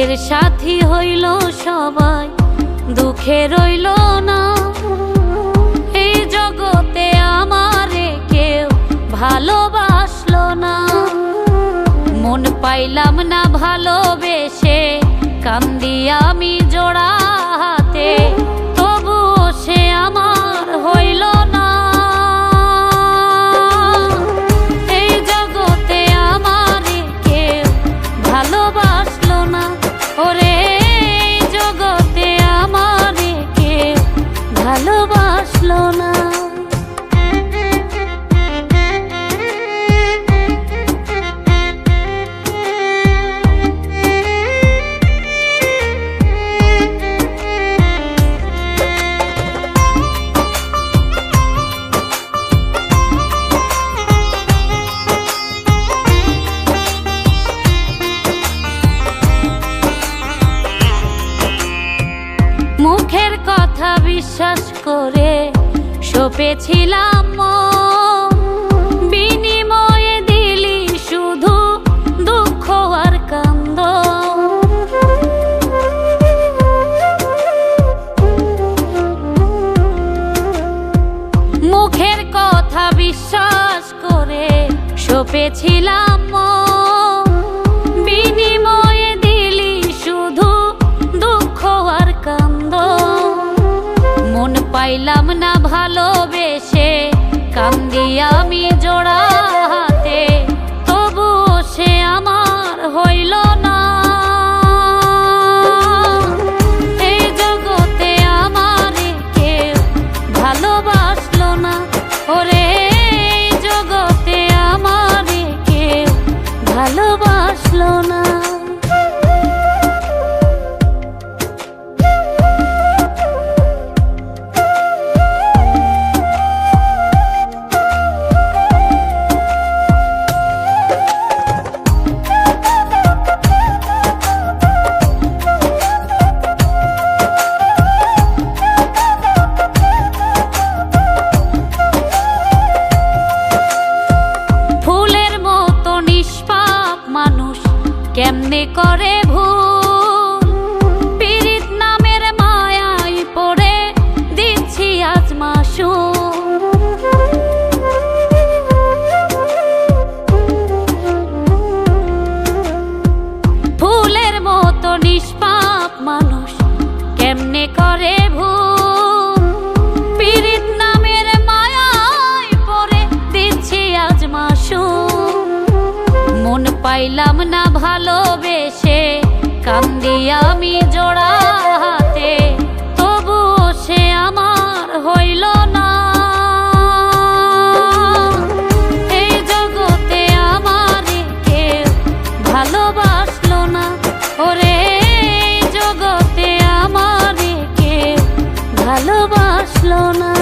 সুখের সাথী হইল সবাই, দুঃখে রইল না। এই জগতে আমারে কেউ ভালোবাসলো না। মন পাইলাম না ভালোবেসে, কান্দি আমি জোড়া বিশ্বাস করে সপেছিলাম। বিনিময়ে দিলি শুধু দুঃখ আর কান্দ মুখের কথা বিশ্বাস করে সপেছিলাম মন। পাইলাম না ভালোবেসে কেমনে করে ভুল? পীড়িত নামের মায়াই পড়ে দিচ্ছি আজ মাসু পাইলাম না ভালোবেসে, কান্দি আমি জোড়া হাতে, তবু সে আমার হইল না। আমারে ভালোবাসলো না। আমারে ভালোবাসলো না।